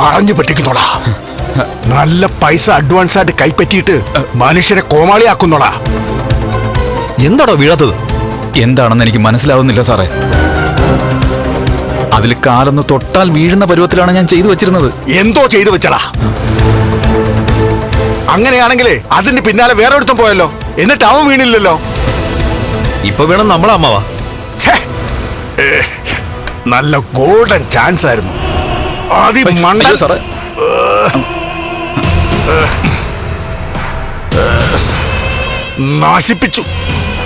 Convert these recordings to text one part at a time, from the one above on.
പറഞ്ഞു പറ്റിക്കുന്നോളാ നല്ല പൈസ അഡ്വാൻസ് ആയിട്ട് കൈപ്പറ്റിയിട്ട് മനുഷ്യരെ കോമാളിയാക്കുന്നോടാ. എന്താടോ വീഴാത്തത്? എന്താണെന്ന് എനിക്ക് മനസ്സിലാവുന്നില്ല സാറേ. അതിൽ കാലൊന്ന് തൊട്ടാൽ വീഴുന്ന പരുവത്തിലാണ് ഞാൻ ചെയ്തു വെച്ചിരുന്നത്. എന്തോ ചെയ്തു വെച്ചടാ. അങ്ങനെയാണെങ്കിൽ അതിന്റെ പിന്നാലെ വേറെ ഒരുത്തം പോയല്ലോ. എന്നിട്ട് അവൻ വീണില്ലല്ലോ. ഇപ്പൊ വേണം നമ്മളെ അമ്മാവാ നല്ല ഗോൾഡൻ ചാൻസ് ആയിരുന്നു. സാറേ. നാശിപ്പിച്ചു.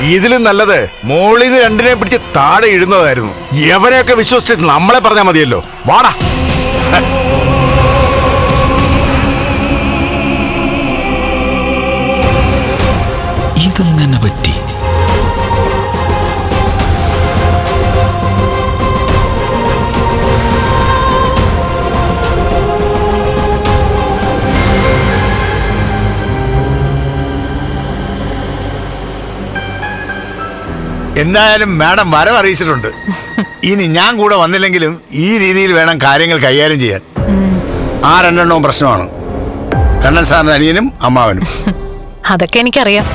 ഇതിലും നല്ലത് മോളിൽ നിന്ന് രണ്ടിനെ പിടിച്ച് താഴെ ഇടുന്നതായിരുന്നു. എവരെയൊക്കെ വിശ്വസിച്ച് നമ്മളെ പറഞ്ഞാൽ മതിയല്ലോ. വാടാ. ഇതെങ്ങനെ എന്തായാലും മാഡം വരവ് അറിയിച്ചിട്ടുണ്ട്. ഇനി ഞാൻ കൂടെ വന്നില്ലെങ്കിലും ഈ രീതിയിൽ വേണം കാര്യങ്ങൾ കൈകാര്യം ചെയ്യാൻ. ആ രണ്ടെണ്ണവും പ്രശ്നമാണ്. കണ്ണൻ സാറിന്റെ അനിയനും അമ്മാവനും. അതൊക്കെ എനിക്കറിയാം.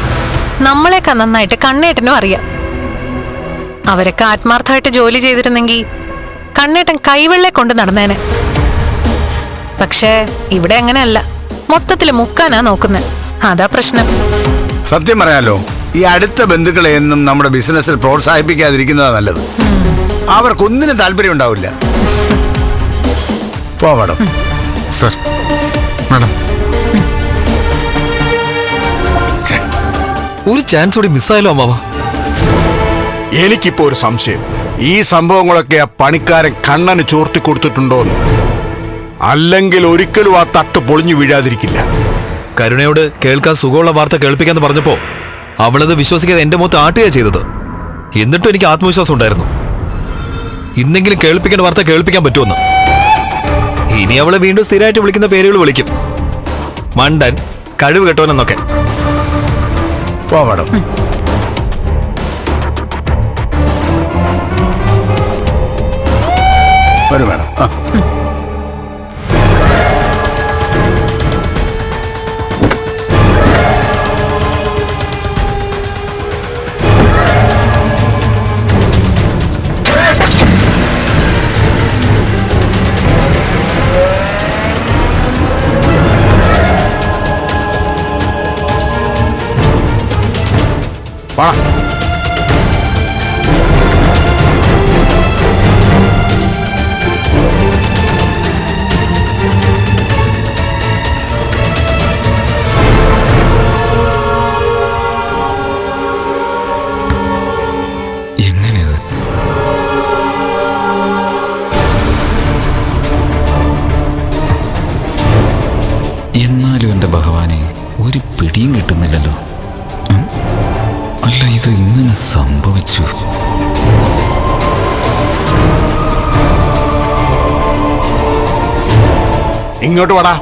നമ്മളെയൊക്കെ നന്നായിട്ട് കണ്ണേട്ടനും അറിയാം. അവരൊക്കെ ആത്മാർത്ഥമായിട്ട് ജോലി ചെയ്തിരുന്നെങ്കിൽ കണ്ണേട്ടൻ കൈവെള്ളെ കൊണ്ട് നടന്നേനെ. പക്ഷേ ഇവിടെ അങ്ങനെയല്ല. മൊത്തത്തിൽ മുക്കാനാ നോക്കുന്നത് അതാ പ്രശ്നം. സത്യം പറയാലോ ഈ അടുത്ത ബന്ധുക്കളെ എന്നും നമ്മുടെ ബിസിനസ്സിൽ പ്രോത്സാഹിപ്പിക്കാതിരിക്കുന്നതാ നല്ലത്. അവർക്കൊന്നിനും താല്പര്യം ഉണ്ടാവില്ല. പോ മാഡം. Sir madam. ഒരു ചാൻസ് കൂടി മിസ്സായാലോ അമ്മാവ. എനിക്കിപ്പോ ഒരു സംശയം. ഈ സംഭവങ്ങളൊക്കെ ആ പണിക്കാരൻ കണ്ണന് ചോർത്തി കൊടുത്തിട്ടുണ്ടോന്ന്. അല്ലെങ്കിൽ ഒരിക്കലും ആ തട്ട് പൊളിഞ്ഞു വീഴാതിരിക്കില്ല. കരുണയോട് കേൾക്കാൻ സുഖമുള്ള വാർത്ത കേൾപ്പിക്കാന്ന് പറഞ്ഞപ്പോ അവളത് വിശ്വസിക്കാതെ എന്റെ മുഖത്ത് ആട്ടുകയാ ചെയ്തത്. എന്നിട്ടും എനിക്ക് ആത്മവിശ്വാസം ഉണ്ടായിരുന്നു. ഇന്നെങ്കിലും കേൾപ്പിക്കേണ്ട വാർത്ത കേൾപ്പിക്കാൻ പറ്റുമെന്ന്. ഇനി അവളെ വീണ്ടും സ്ഥിരമായിട്ട് വിളിക്കുന്ന പേരുകൾ വിളിക്കും. മണ്ടൻ കഴിവ് കെട്ടവനെന്നൊക്കെ പോ മാഡം. വരും മാഡം. ആ. എങ്ങനെയത് എന്നാലും എന്റെ ഭഗവാനെ ഒരു പിടിയും കിട്ടുന്നില്ലല്ലോ? അല്ല ഇത് ഇങ്ങനെ സംഭവിച്ചു. ഇങ്ങോട്ട് വാടാ.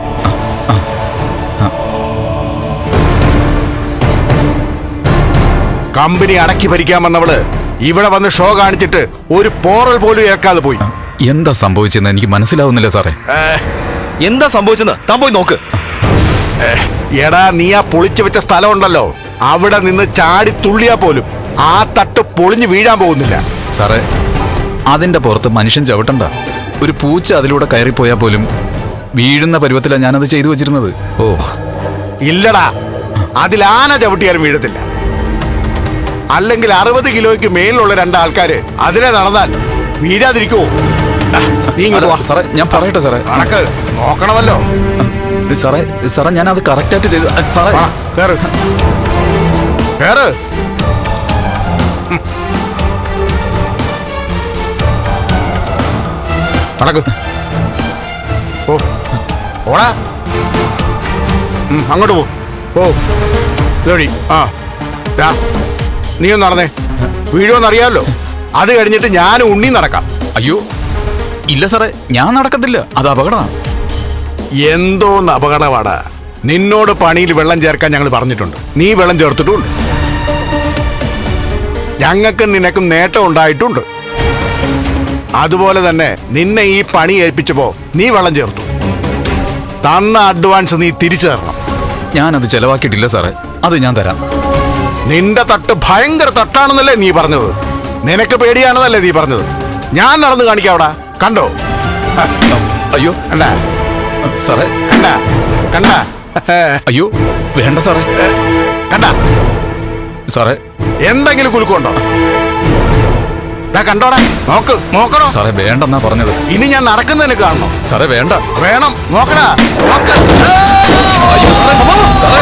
കമ്പനി അടക്കി ഭരിക്കാൻ വന്നവൾ ഇവിടെ വന്ന് ഷോ കാണിച്ചിട്ട് ഒരു പോറൽ പോലും ഏൽക്കാതെ പോയി. എന്താ സംഭവിച്ചെന്ന് എനിക്ക് മനസ്സിലാവുന്നില്ല സാറേ. എന്താ സംഭവിച്ചെന്ന്? താൻ പോയി നോക്ക്. എടാ നീ ആ പൊളിച്ചു വെച്ച സ്ഥലം ഉണ്ടല്ലോ അവിടെ നിന്ന് ചാടി തുള്ളിയാ പോലും ആ തട്ട് പൊളിഞ്ഞു വീഴാൻ പോകുന്നില്ല. സാറേ അതിന്റെ പുറത്ത് മനുഷ്യൻ ചവിട്ടണ്ട. ഒരു പൂച്ച അതിലൂടെ കയറിപ്പോയാൽ പോലും വീഴുന്ന പരുവത്തിലാണ് ഞാനത് ചെയ്തു വെച്ചിരുന്നത്. ഓ ഇല്ലടാ. അതിലാന ചവിട്ടിയാലും വീഴത്തില്ല. അല്ലെങ്കിൽ അറുപത് കിലോയ്ക്ക് മേലിലുള്ള രണ്ടാൾക്കാര് അതിനെ നടന്നാൽ വീഴാതിരിക്കുവോ നീ ഇങ്ങോട്ട് വാ. സാറേ ഞാൻ പറയട്ടെ സാറേ. കണക്ക് നോക്കണമല്ലോ. സാറേ സാറേ ഞാൻ അത് കറക്റ്റായിട്ട് ചെയ്തു. സാറേ വാ, ഓ ഓടാ അങ്ങോട്ട് പോ. ഓ ആ. നീ ഒന്ന് നടന്നേ. വീഴുമെന്നറിയാമല്ലോ അത് കഴിഞ്ഞിട്ട് ഞാൻ ഉണ്ണി നടക്കാം. അയ്യോ. ഇല്ല സാറേ ഞാൻ നടക്കത്തില്ല. അത് അപകടമാണ് എന്തോന്ന് അപകടമാടാ. നിന്നോട് പണിയിൽ വെള്ളം ചേർക്കാൻ ഞങ്ങൾ പറഞ്ഞിട്ടുണ്ട്. നീ വെള്ളം ചേർത്തിട്ടുണ്ട് ഞങ്ങൾക്കും നിനക്കും നേട്ടം ഉണ്ടായിട്ടുണ്ട്. അതുപോലെ തന്നെ നിന്നെ ഈ പണി ഏൽപ്പിച്ചപ്പോ നീ വെള്ളം ചേർത്തു. തന്ന അഡ്വാൻസ് നീ തിരിച്ചു തരണം. ഞാനത് ചെലവാക്കിയിട്ടില്ല സാറേ. അത് ഞാൻ തരാം. നിന്റെ തട്ട് ഭയങ്കര തട്ടാണെന്നല്ലേ നീ പറഞ്ഞത്? നിനക്ക് പേടിയാണെന്നല്ലേ നീ പറഞ്ഞത്? ഞാൻ നടന്നു കാണിക്കാം അവിടെ. കണ്ടോ? അയ്യോ. കണ്ട? സാറേ. കണ്ട? കണ്ട? അയ്യോ വേണ്ട സാറേ. കണ്ട? സാറേ. എന്തെങ്കിലും കുലുക്കുണ്ടോ കണ്ടോടാ നോക്ക് നോക്കണോ? സാറേ വേണ്ടെന്നാ പറഞ്ഞത്. ഇനി ഞാൻ നടക്കുന്നതിന് കാണണം സാറേ വേണ്ട. വേണം നോക്കടാ നോക്ക്. സാറേ.